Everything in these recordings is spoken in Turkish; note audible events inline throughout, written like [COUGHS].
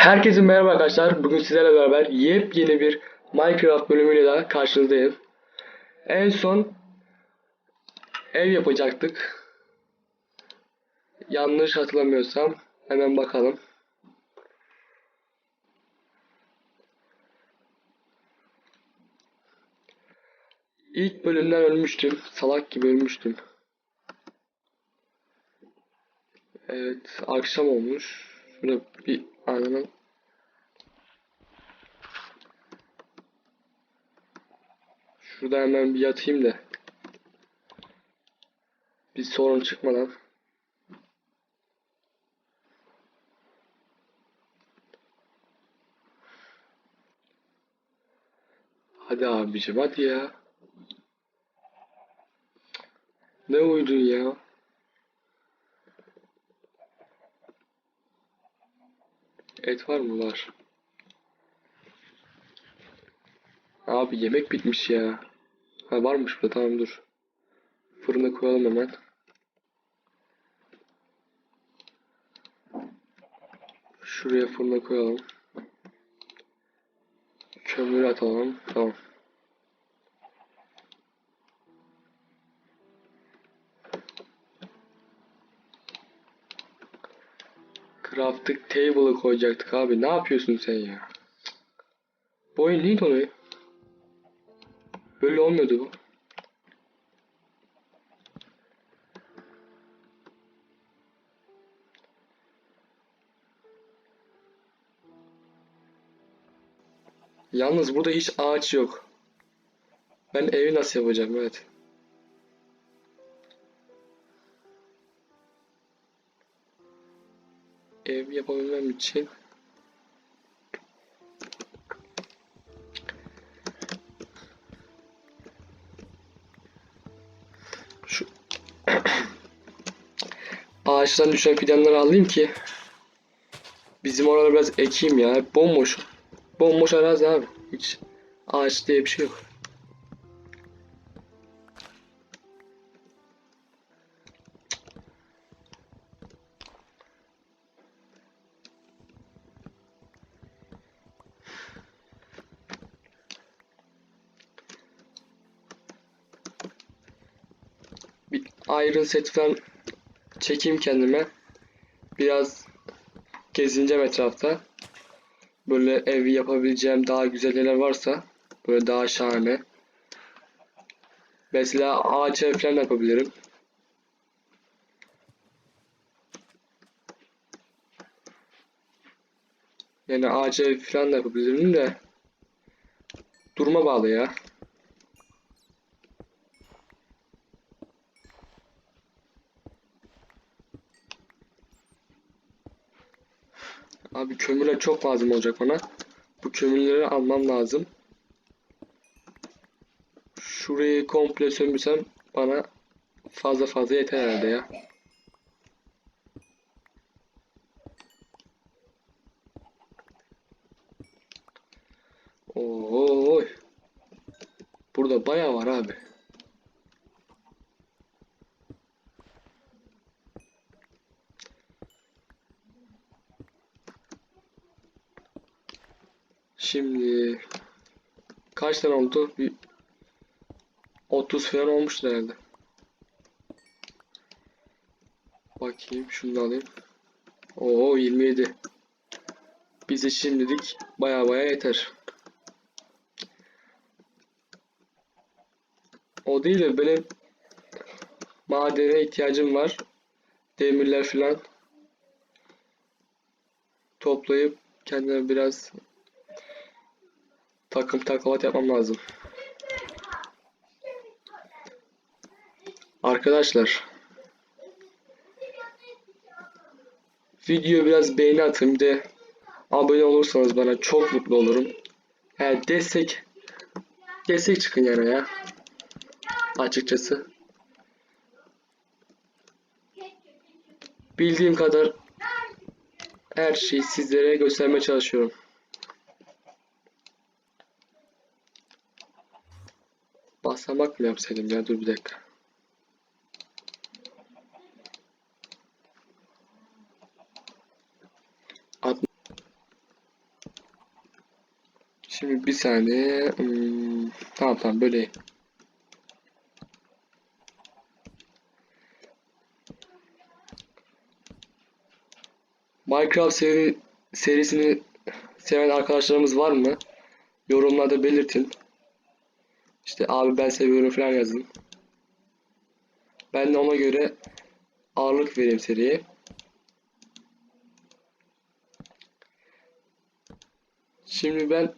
Herkese merhaba arkadaşlar. Bugün sizlerle beraber yepyeni bir Minecraft bölümüyle daha karşınızdayım. En son ev yapacaktık. Yanlış hatırlamıyorsam hemen bakalım. İlk bölümden ölmüştüm. Salak gibi ölmüştüm. Evet, akşam olmuş. Şurada bir ananın Şurada hemen bir yatayım da. Bir sorun çıkmadan. Hadi abicim hadi ya. Ne uydun ya? Et var mı? Var. Abi yemek bitmiş ya. Ha varmış burada tamam dur. Fırına koyalım hemen. Şuraya fırına koyalım. Kömür atalım. Tamam. Crafting table'ı koyacaktık abi. Ne yapıyorsun sen ya? Bu oyun niye donuyor? Böyle olmuyordu bu. Yalnız burada hiç ağaç yok. Ben evi nasıl yapacağım? Evet. Ev yapabilmem için şu [COUGHS] ağaçtan düşen fidanları alayım ki bizim oraları biraz ekeyim ya. Bomboş. Bomboş arazi abi. Hiç ağaç diye bir şey yok. İron set falan çekeyim kendime. Biraz gezineceğim etrafta. Böyle ev yapabileceğim daha güzel yerler varsa böyle daha şahane. Mesela ağaç ev falan yapabilirim. Yani ağaç ev falan da yapabilirim de duruma bağlı ya. Abi kömürler çok lazım olacak bana. Bu kömürleri almam lazım. Şurayı komple sömürsem bana fazla fazla yeter herhalde ya. Oo. Burada bayağı var abi. Şimdi kaç tane oldu? Bir 30 falan olmuştu herhalde. Bakayım şunu da alayım. Oo 27. Bize şimdilik baya baya yeter. O değil de benim madene ihtiyacım var. Demirler falan toplayıp kendime biraz takım taklavat yapmam lazım. Arkadaşlar video biraz beğeni atın de abone olursanız bana çok mutlu olurum. Yani destek destek çıkın yani ya. Açıkçası. Bildiğim kadar her şeyi sizlere göstermeye çalışıyorum. Basamak mı yapsaydım ya dur bir dakika. At Bir saniye. Hmm, tamam tamam böyle. Minecraft seri, serisini seven arkadaşlarımız var mı? Yorumlarda belirtin. İşte abi ben seviyorum falan yazın. Ben de ona göre ağırlık vereyim seriye. Şimdi ben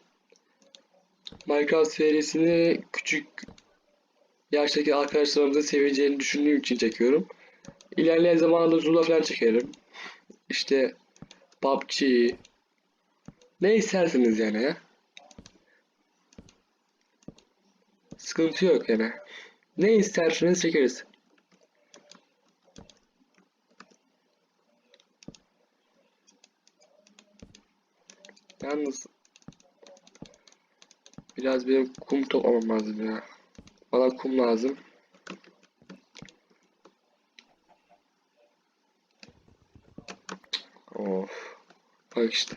Minecraft serisini küçük yaştaki arkadaşlarımızın seveceğini düşündüğüm için çekiyorum. İlerleyen zamanlarda Zula falan çekerim. İşte PUBG ne isterseniz yani ya. Sıkıntı yok yani. Ne isterseniz çekeriz. Yalnız biraz benim kum toplamam lazım ya. Bana kum lazım. Of. Bak işte.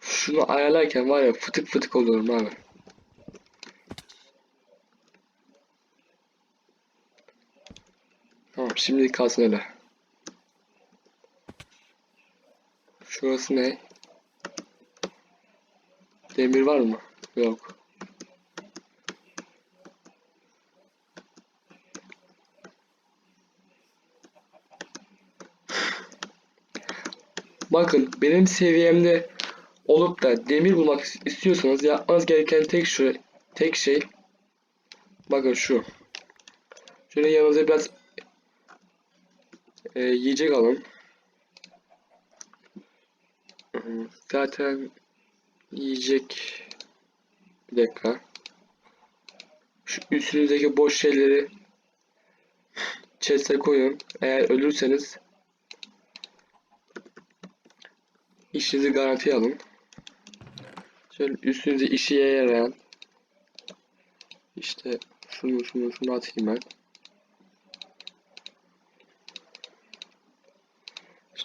Şunu ayarlarken var ya fıtık fıtık oluyorum abi. Tamam şimdi kalsın öyle. Şurası ne? Demir var mı? Yok. Bakın benim seviyemde olup da demir bulmak istiyorsanız yapmanız gereken tek şu tek şey bakın şu. Şöyle yanınıza biraz e, yiyecek alın. Hı, Zaten yiyecek bir dakika. Şu üstünüzdeki boş şeyleri chest'e koyun. Eğer ölürseniz işinizi garantiye alın. Şöyle üstünüze işe yarayan işte şunu şunu şunu atayım ben.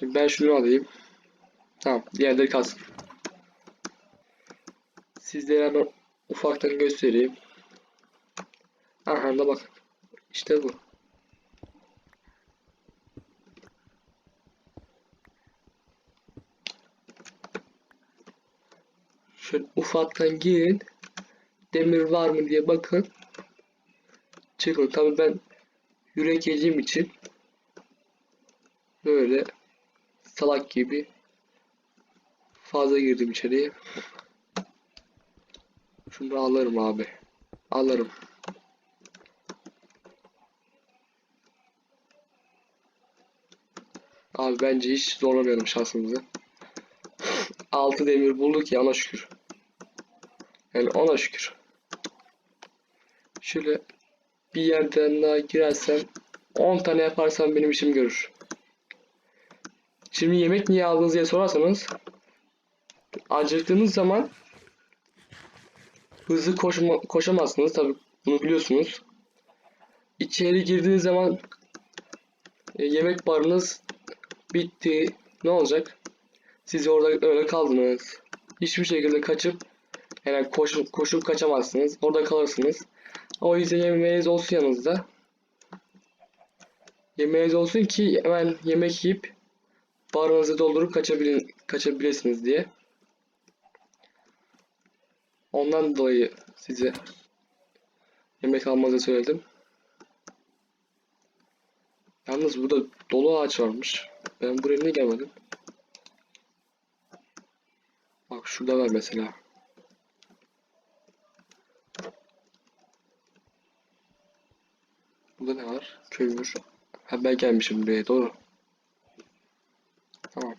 Şimdi ben şunu alayım. Tamam, diğerleri kalsın. Sizlere hemen ufaktan göstereyim. Aha da bakın. İşte bu. Şöyle ufaktan girin. Demir var mı diye bakın. Çıkın. Tabii ben yürek yediğim için böyle salak gibi fazla girdim içeriye. Şunu alırım abi. Alırım. Abi bence hiç zorlamayalım şansımızı. [LAUGHS] 6 demir bulduk ya ona şükür. Yani ona şükür. Şöyle bir yerden daha girersem 10 tane yaparsam benim işim görür. Şimdi yemek niye aldınız diye sorarsanız acıktığınız zaman hızlı koşma, koşamazsınız tabi bunu biliyorsunuz. İçeri girdiğiniz zaman e, yemek barınız bitti. Ne olacak? Siz orada öyle kaldınız. Hiçbir şekilde kaçıp yani koşup, koşup kaçamazsınız. Orada kalırsınız. O yüzden yemeğiniz olsun yanınızda. Yemeğiniz olsun ki hemen yemek yiyip barınızı doldurup kaçabilin, kaçabilirsiniz diye. Ondan dolayı size yemek almanızı söyledim. Yalnız burada dolu ağaç varmış. Ben buraya niye gelmedim? Bak şurada var mesela. Burada ne var? Kömür. Ha ben gelmişim buraya doğru. Tamam.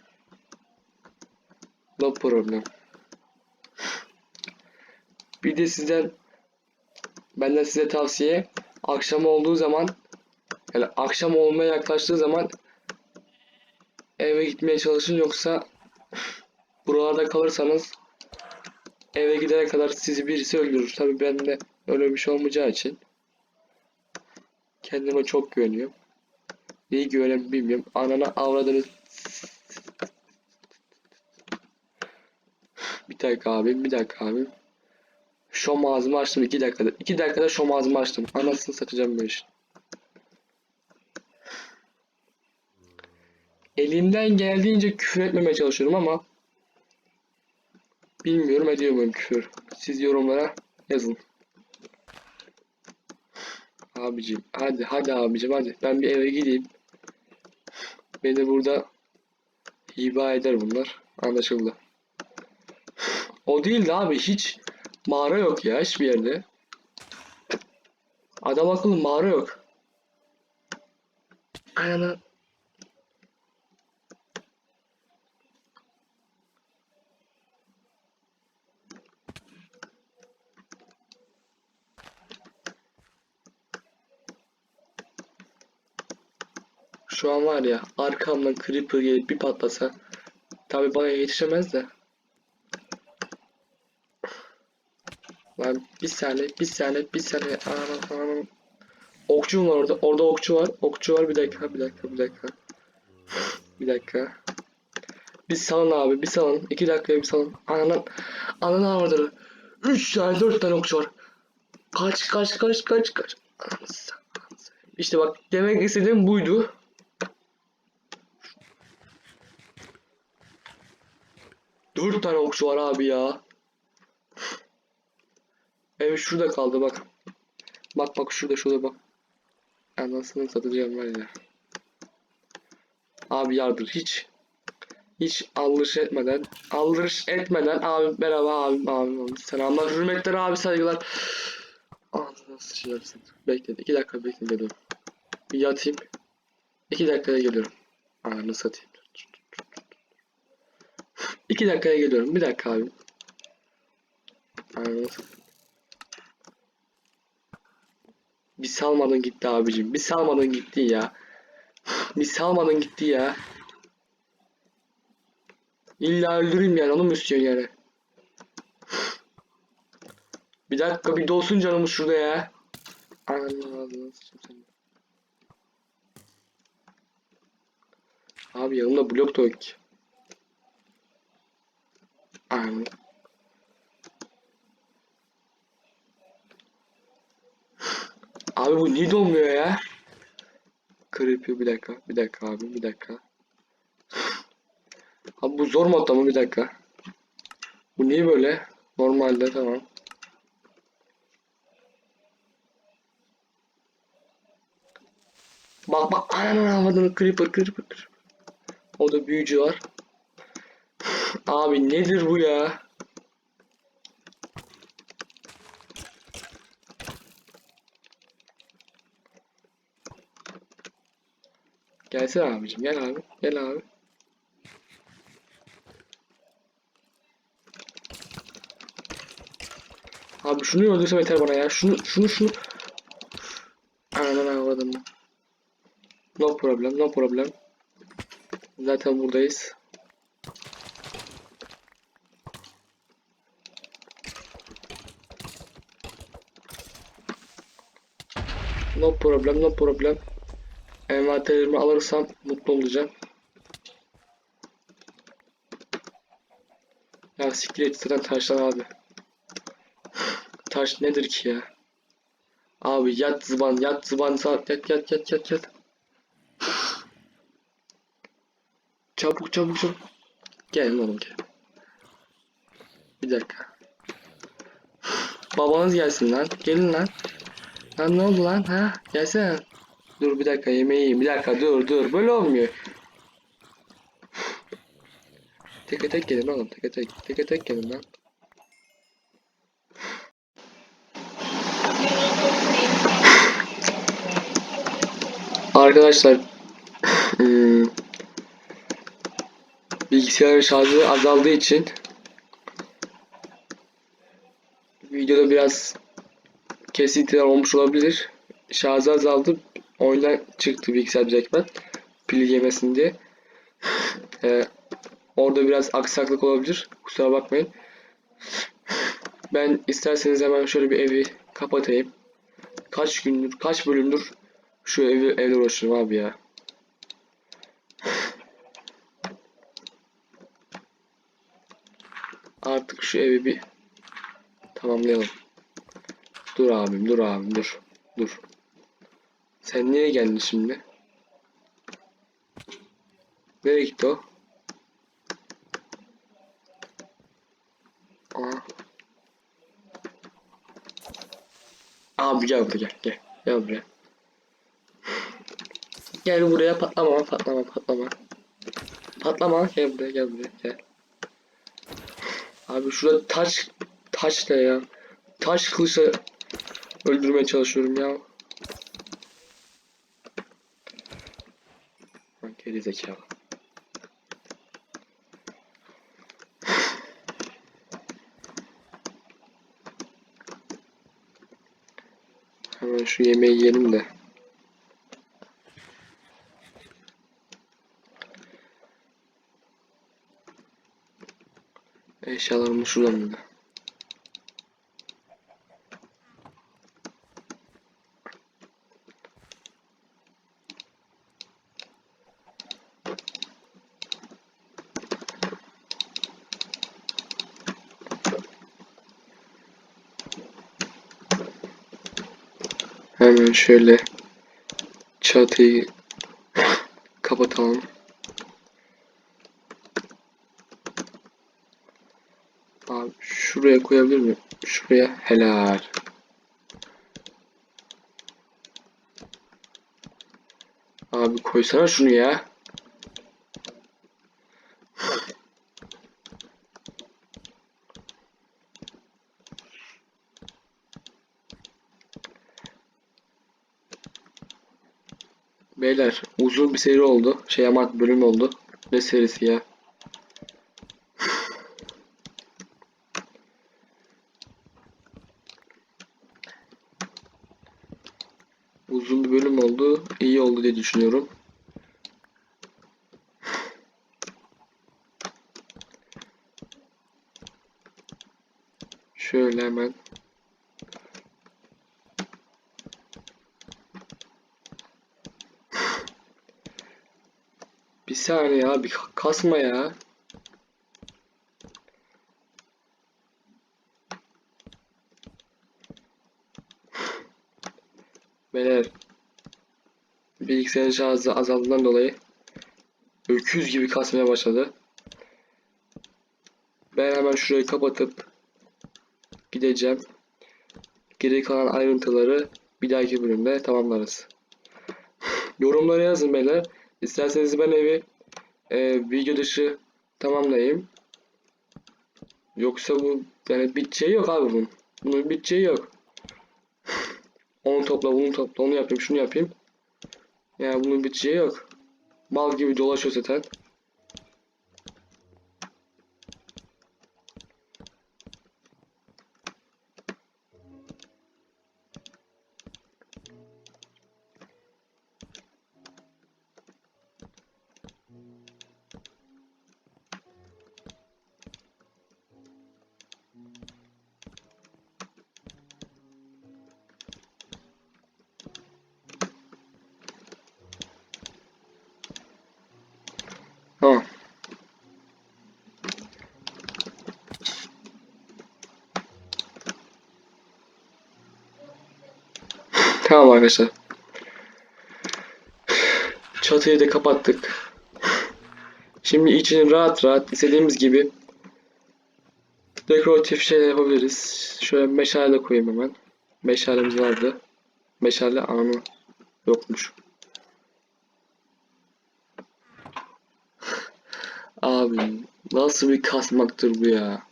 No problem. Bir de sizden benden size tavsiye akşam olduğu zaman yani akşam olmaya yaklaştığı zaman eve gitmeye çalışın yoksa buralarda kalırsanız eve gidene kadar sizi birisi öldürür. Tabii ben de öyle bir şey olmayacağı için kendime çok güveniyorum. Neyi güvenem bilmiyorum. Anana avradını dakika abi, bir dakika abi. Şom ağzımı açtım 2 dakikada. 2 dakikada şom ağzımı açtım. Anasını satacağım bu işin. Elimden geldiğince küfür etmemeye çalışıyorum ama bilmiyorum ediyor muyum küfür. Siz yorumlara yazın. Abicim hadi hadi abicim hadi. Ben bir eve gideyim. Beni burada hiba eder bunlar. Anlaşıldı. O değil de abi hiç mağara yok ya hiçbir yerde. Adam akıllı mağara yok. Aynen. Şu an var ya arkamdan creeper gelip bir patlasa tabi bana yetişemez de. Lan bir saniye bir saniye bir saniye anam anam. Okçu var orada orada okçu var okçu var bir dakika bir dakika bir dakika. Bir dakika. Bir salın abi bir salın. iki dakikaya bir salın. Ananın ananın orada. Üç tane dört tane okçu var. Kaç kaç kaç kaç kaç. İşte bak demek istediğim buydu. Dört tane okçu var abi ya. Evet şurada kaldı bak. Bak bak şurada şurada bak. Anasını satacağım var ya. Abi yardır hiç. Hiç aldırış etmeden. Aldırış etmeden abi merhaba abi abi. abi. Selamlar hürmetler abi saygılar. Ağzına sıçacaksın. Bekle iki dakika bekle geliyorum. Bir yatayım. İki dakikaya geliyorum. Ananı satayım. İki dakikaya geliyorum. Bir dakika abi. Ananı satayım. Bir salmadın gitti abicim. Bir salmadın gitti ya. Bir salmadın gitti ya. İlla öldüreyim yani onu mu istiyorsun yani? Bir dakika bir dolsun canımız şurada ya. Sıçayım seni. Abi yanımda blok da yok ki. Ananı. Abi bu niye dolmuyor ya? Creepy bir dakika, bir dakika abi, bir dakika. Abi bu zor modda mı? Bir dakika. Bu niye böyle? Normalde tamam. Bak bak ananı avradını creeper creeper creeper. O da büyücü var. Abi nedir bu ya? Gelsene abicim gel abi gel abi. Abi şunu öldürsem yeter bana ya. Şunu şunu şunu. Ananı avradım. No problem no problem. Zaten buradayız. No problem no problem. Envanterimi alırsam mutlu olacağım. Ya siktir et zaten taşlar abi. Taş nedir ki ya? Abi yat zıban yat zıban saat yat yat yat yat yat. Çabuk çabuk çabuk. Gelin oğlum gel. Bir dakika. Babanız gelsin lan. Gelin lan. Lan ne oldu lan ha? Gelsene. Dur bir dakika yemeği yiyeyim. Bir dakika dur dur. Böyle olmuyor. Tek tek gelin oğlum. Tek tek. Tek tek gelin lan. Arkadaşlar hmm, [CLEARS THROAT] bilgisayarın şarjı azaldığı için videoda biraz kesintiler olmuş olabilir. Şarjı azaldı. Oyundan çıktı bilgisayar direktmen. Pili yemesin diye. Ee, orada biraz aksaklık olabilir. Kusura bakmayın. Ben isterseniz hemen şöyle bir evi kapatayım. Kaç gündür, kaç bölümdür şu evi evle uğraşıyorum abi ya. Artık şu evi bir tamamlayalım. Dur abim, dur abim, dur. Dur. Sen niye geldin şimdi? Nereye gitti o? Aa. Abi gel buraya gel gel. Buraya. Gel buraya patlama patlama patlama. Patlama gel buraya gel buraya gel. Abi şurada taş taş ne ya? Taş kılıçla öldürmeye çalışıyorum ya. Lan Geri zekalı. Hemen şu yemeği yiyelim de. Eşyalarımı şuradan da. Hemen şöyle çatıyı kapatalım. Abi şuraya koyabilir miyim? Şuraya helal. Abi koysana şunu ya. Beyler uzun bir seri oldu. Şey ama bölüm oldu. Ne serisi ya? Uzun bir bölüm oldu. İyi oldu diye düşünüyorum. Şöyle hemen. Saniye ya, bir kasma ya. Beyler bilgisayarın şarjı azaldığından dolayı öküz gibi kasmaya başladı. Ben hemen şurayı kapatıp gideceğim. Geri kalan ayrıntıları bir dahaki bölümde tamamlarız. [LAUGHS] Yorumlara yazın beyler. İsterseniz ben evi e, video dışı tamamlayayım. Yoksa bu yani biteceği yok abi bunun. Bunun biteceği yok. [LAUGHS] Onu topla, bunu topla, onu yapayım, şunu yapayım. Yani bunun biteceği yok. Mal gibi dolaşıyor zaten. Tamam arkadaşlar. Çatıyı da kapattık. Şimdi içini rahat rahat istediğimiz gibi dekoratif şeyler yapabiliriz. Şöyle meşale koyayım hemen. Meşalemiz vardı. Meşale anı yokmuş. Abi nasıl bir kasmaktır bu ya?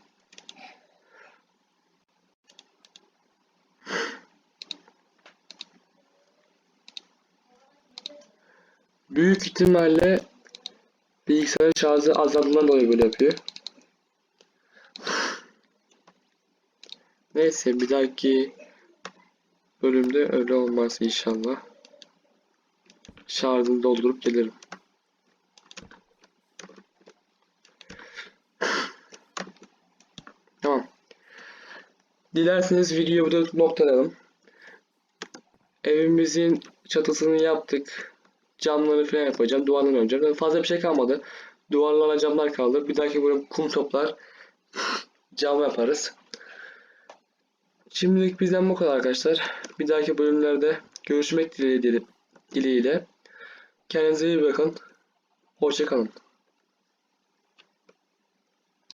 Büyük ihtimalle bilgisayar şarjı azaldığından dolayı böyle yapıyor. Neyse bir dahaki bölümde öyle olmaz inşallah. Şarjını doldurup gelirim. Tamam. Dilerseniz videoyu burada noktalayalım. Evimizin çatısını yaptık. Camları falan yapacağım. Duvarları. Yani fazla bir şey kalmadı. Duvarlara camlar kaldı. Bir dahaki bölüm kum toplar. cam yaparız. Şimdilik bizden bu kadar arkadaşlar. Bir dahaki bölümlerde görüşmek dileğiyle. dileğiyle. Kendinize iyi bakın. Hoşça kalın.